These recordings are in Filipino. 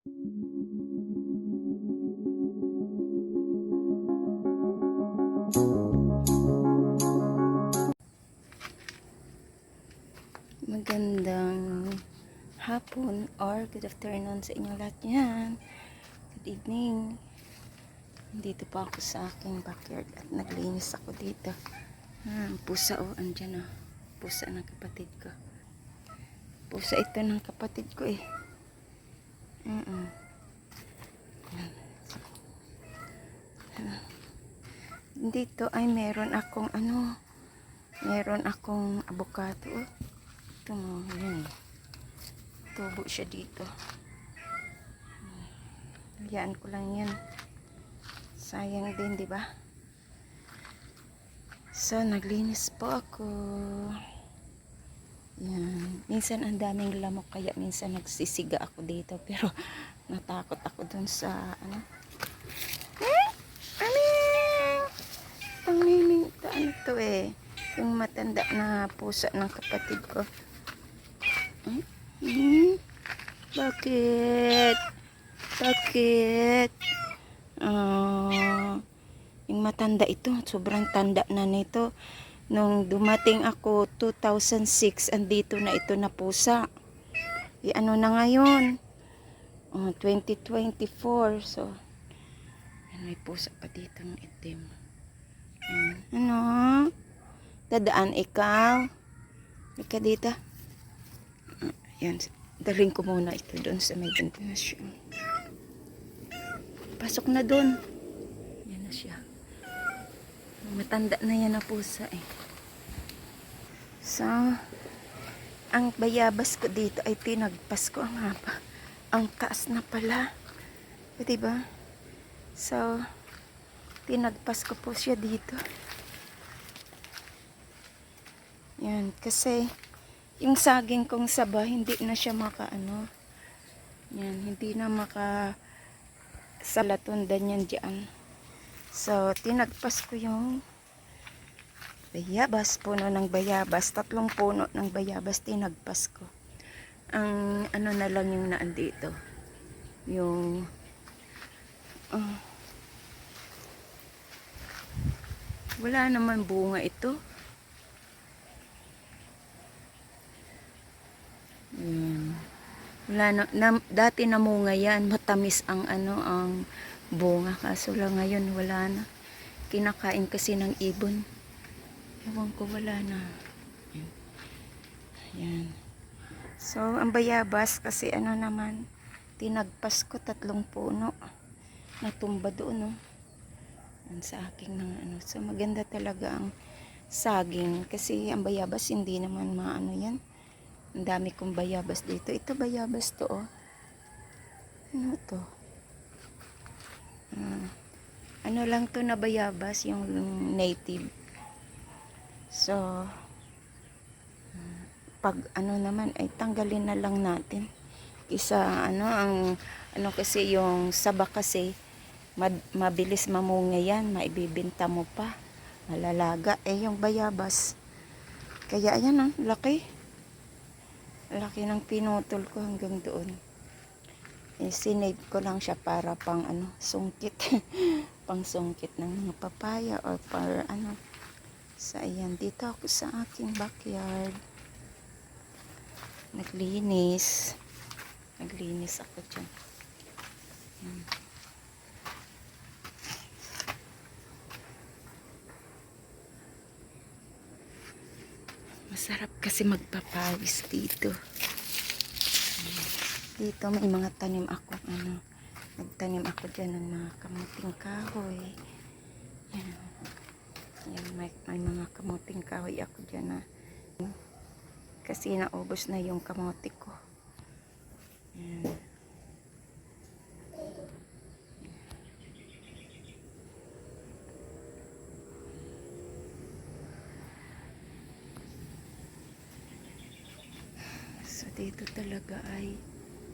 Magandang hapon or good afternoon sa inyong lahat yan. Good evening. Dito pa ako sa aking backyard at naglinis ako dito. Ah, pusa oh, andyan oh. Pusa ng kapatid ko. Pusa ito ng kapatid ko eh. Mm -mm. Dito ay meron akong ano, meron akong. Oh. Ito mo, yun. Tubo siya dito. Hayaan ko lang yan. Sayang din, di ba? So, naglinis po ako. Yan. Minsan ang daming lamok, kaya minsan nagsisiga ako dito. Pero, natakot ako dun sa, ano? Eh? Ano? Pangmiming, ito, ano to eh? Yung matanda na pusa ng kapatid ko. Hmm? Hmm? Bakit? Bakit? Ah, yung matanda ito, sobrang tanda na nito. Nung dumating ako 2006, andito na ito na pusa. E ano na ngayon? Oh, 2024. So, may pusa pa dito ng itim. Hmm, Ano? Dadaan ikaw? Ika dito. Ah, Yan. Daling ko muna ito doon sa may ventilation. Pasok na doon. Yan na siya. Matanda na yan na pusa eh. So, ang bayabas ko dito ay tinagpas ko ang haba. Ang taas na pala. O, diba? So, tinagpas ko po siya dito. Yan, kasi yung saging kong saba, hindi na siya maka ano. Yan, hindi na maka salatundan yan dyan. So, tinagpas ko yung bayabas, puno ng bayabas, tatlong puno ng bayabas, tinagpas ko. Ang ano na lang yung naandito. Yung ah, wala naman bunga ito. Yan. Wala na, na, dati namunga yan, matamis ang ano ang bunga kaso lang ngayon wala na. Kinakain kasi ng ibon. Ewan ko wala na. Yan. Yan. So, ang bayabas kasi ano naman, tinagpas ko tatlong puno. Natumba doon, no. Sa aking mga ano. So, maganda talaga ang saging kasi ang bayabas hindi naman maano yan. Ang dami kong bayabas dito. Ito bayabas to, oh. Ano to? Ah, ano lang to na bayabas, yung native. So, pag ano naman, ay tanggalin na lang natin. Isa, ano, ang, ano kasi, yung saba kasi, mad- mabilis mamunga yan, maibibinta mo pa. Malalaga. Eh, yung bayabas, kaya ayan, oh, laki. Laki ng pinutol ko hanggang doon. Eh, sinave ko lang siya para pang ano, sungkit. pang sungkit ng mga papaya or para ano. So, ayan. Dito ako sa aking backyard. Naglinis. Naglinis ako dyan. Ayan. Masarap kasi magpapawis dito. Dito may mga tanim ako. Ano, nagtanim ako dyan ng mga kamuting kahoy. Yan. Yan, may, may mga kamuting kahoy ako dyan na kasi naubos na yung kamote ko. Yan. So dito talaga ay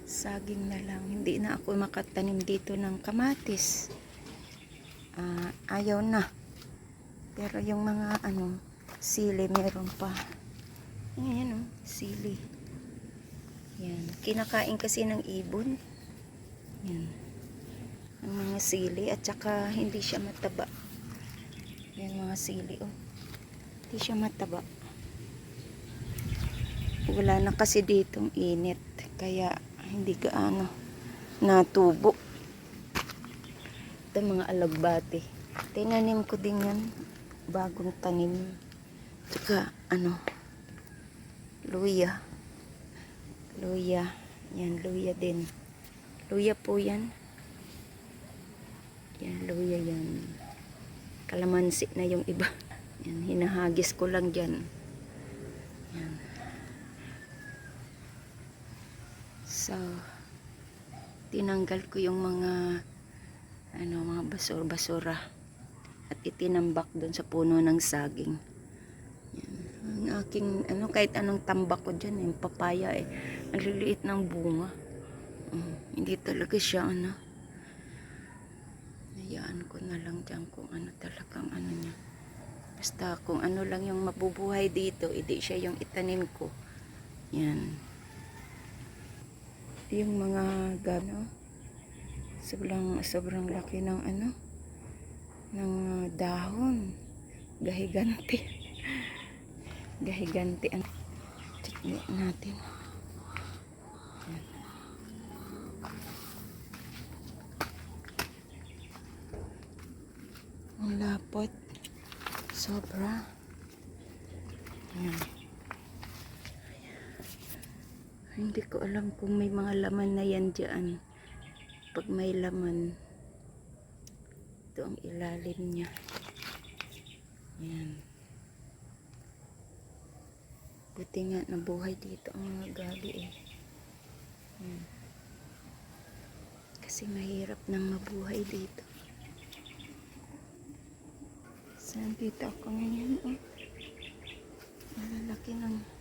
saging na lang. Hindi na ako makatanim dito ng kamatis. Ah, ayaw na. Pero yung mga ano, sili meron pa. Ayan oh, sili. Yan. Kinakain kasi ng ibon. mga sili at saka hindi siya mataba. Yan mga sili oh. Hindi siya mataba. Wala na kasi ditong init kaya hindi gaano natubo. Ito mga alagbati. Tinanim ko din yan. Bagong tanim. Tsaka ano, luya. Luya. Yan, luya din. Luya po yan. Yan, luya yan. Kalamansi na yung iba. Yan, hinahagis ko lang dyan. Yan. So, tinanggal ko yung mga ano, mga basur-basura at itinambak doon sa puno ng saging. Yan. Ang aking, ano, kahit anong tambak ko dyan, yung papaya eh, ang liliit ng bunga. Mm, hindi talaga siya, ano, hayaan ko na lang dyan kung ano talagang ano niya. Basta kung ano lang yung mabubuhay dito, hindi siya yung itanim ko. Yan. Yung mga gano, sobrang, sobrang laki ng ano, ng dahon. Gahigante. Gahigante ang tiknik natin. Ang lapot. Sobra. Yan. Hindi ko alam kung may mga laman na yan dyan. Pag may laman, ito ang ilalim niya. Yan. Buti nga nabuhay dito ang mga gabi eh. Yan. Kasi mahirap nang mabuhay dito. Saan dito ako ngayon? Oh. Malalaki ng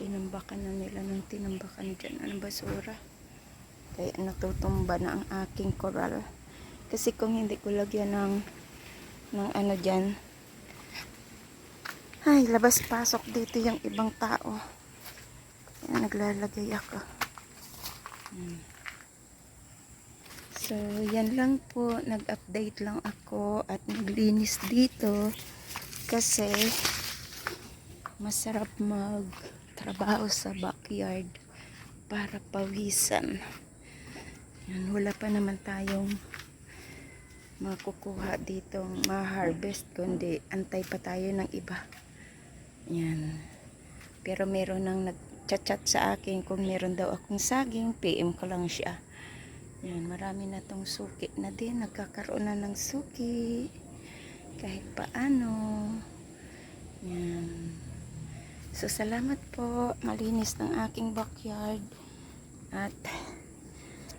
tinambakan na nila ng tinambakan dyan. Ang basura kaya natutumba na ang aking coral kasi kung hindi ko lagyan ng ng ano dyan ay labas pasok dito yung ibang tao. Kaya naglalagay ako. Hmm. so yan lang po. Nag update lang ako at naglinis dito kasi masarap mag trabaho sa backyard para pawisan. Yan, wala pa naman tayong makukuha dito ma-harvest kundi antay pa tayo ng iba. Yan. Pero meron nang nag-chat sa akin kung meron daw akong saging, PM ko lang siya. Yan, marami na tong suki na din. Nagkakaroon na ng suki. Kahit paano. Yan. So, salamat po. Malinis ng aking backyard. At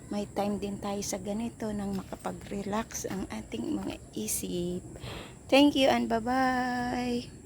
may time din tayo sa ganito nang makapag-relax ang ating mga isip. Thank you and bye-bye.